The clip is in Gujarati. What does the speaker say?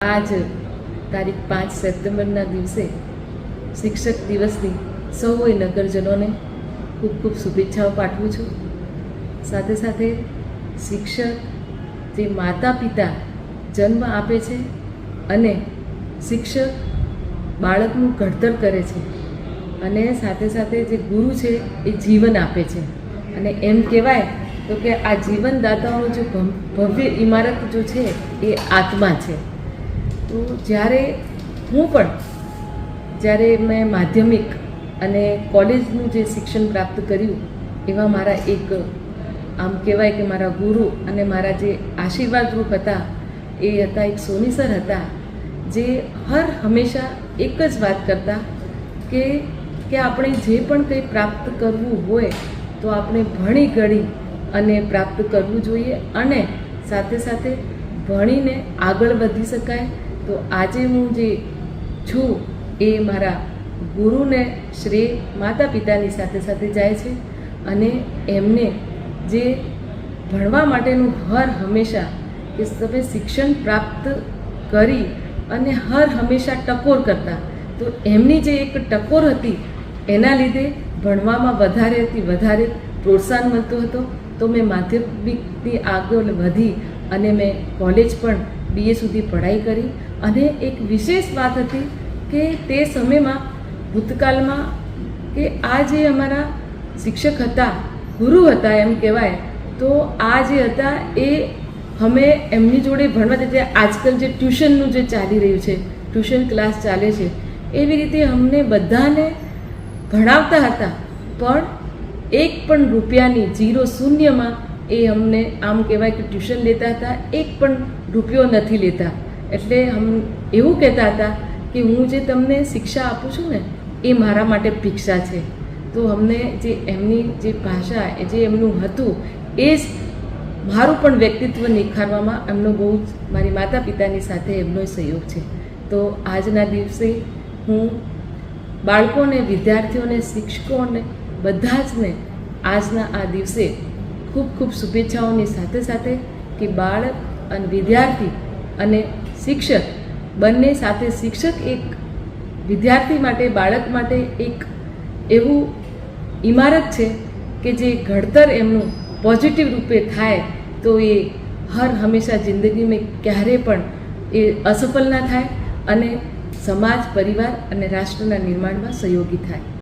આજ તારીખ પાંચ સપ્ટેમ્બરના દિવસે શિક્ષક દિવસની સૌએ નગરજનોને ખૂબ ખૂબ શુભેચ્છાઓ પાઠવું છું. સાથે સાથે શિક્ષક જે માતા પિતા જન્મ આપે છે અને શિક્ષક બાળકનું ઘડતર કરે છે અને સાથે સાથે જે ગુરુ છે એ જીવન આપે છે. અને એમ કહેવાય તો કે આ જીવનદાતાઓ જે ભવ્ય ઇમારત જો છે એ આત્મા છે. તો જ્યારે હું પણ, જ્યારે મેં માધ્યમિક અને કોલેજનું જે શિક્ષણ પ્રાપ્ત કર્યું, એવા મારા એક, આમ કહેવાય કે મારા ગુરુ અને મારા જે આશીર્વાદરૂપ હતા, એ હતા એક સોની સર હતા, જે હર હંમેશા એક જ વાત કરતા કે કે આપણે જે પણ કંઈ પ્રાપ્ત કરવું હોય, તો આપણે ભણી ગળી અને પ્રાપ્ત કરવું જોઈએ અને સાથે સાથે ભણીને આગળ વધી શકાય તો આજે હું જે છું એ મારા ગુરુને શ્રેય માતા પિતાની સાથે સાથે જાય છે અને એમને જે ભણવા માટેનું હર હંમેશા કે તમે શિક્ષણ પ્રાપ્ત કરી અને હર હંમેશા ટકોર કરતા. તો એમની જે એક ટકોર હતી, એના લીધે ભણવામાં વધારેથી વધારે પ્રોત્સાહન મળતો હતો. તો મેં માધ્યમિકથી આગળ વધી અને મેં કોલેજ પણ બીએ સુધી પઢાઈ કરી. અને એક વિશેષ વાત હતી કે તે સમયમાં, ભૂતકાળમાં, કે આ જે અમારા શિક્ષક હતા, ગુરુ હતા એમ કહેવાય, તો આ જે હતા એ અમે એમની જોડે ભણવા જતા, આજકાલ જે ટ્યુશનનું જે ચાલી રહ્યું છે, ટ્યુશન ક્લાસ ચાલે છે, એવી રીતે અમને બધાને ભણાવતા હતા, પણ એક પણ રૂપિયાની જીરો શૂન્યમાં એ અમને આમ કહેવાય કે ટ્યુશન લેતા હતા, એક પણ રૂપિયો નથી લેતા. એટલે હમ એવું કહેતા હતા કે હું જે તમને શિક્ષા આપું છું ને, એ મારા માટે ભિક્ષા છે. તો અમને જે એમની જે ભાષા એ જે એમનું હતું, એ જ મારું પણ વ્યક્તિત્વ નિખારવામાં એમનો બહુ જ મારી માતા પિતાની સાથે એમનો સહયોગ છે. તો આજના દિવસે હું બાળકોને, વિદ્યાર્થીઓને, શિક્ષકોને બધા જને આજના આ દિવસે ખૂબ ખૂબ શુભેચ્છાઓની સાથે સાથે કે બાળક અને વિદ્યાર્થી અને શિક્ષક. બંને સાથે શિક્ષક એક વિદ્યાર્થી માટે, બાળક માટે એક એવું ઇમારત છે કે જે ઘડતર એમનું પોઝિટિવ રૂપે થાય તો એ હર હંમેશા જિંદગીમાં ક્યારે પણ એ અસફળ ના થાય અને સમાજ, પરિવાર અને રાષ્ટ્રના નિર્માણમાં સહયોગી થાય.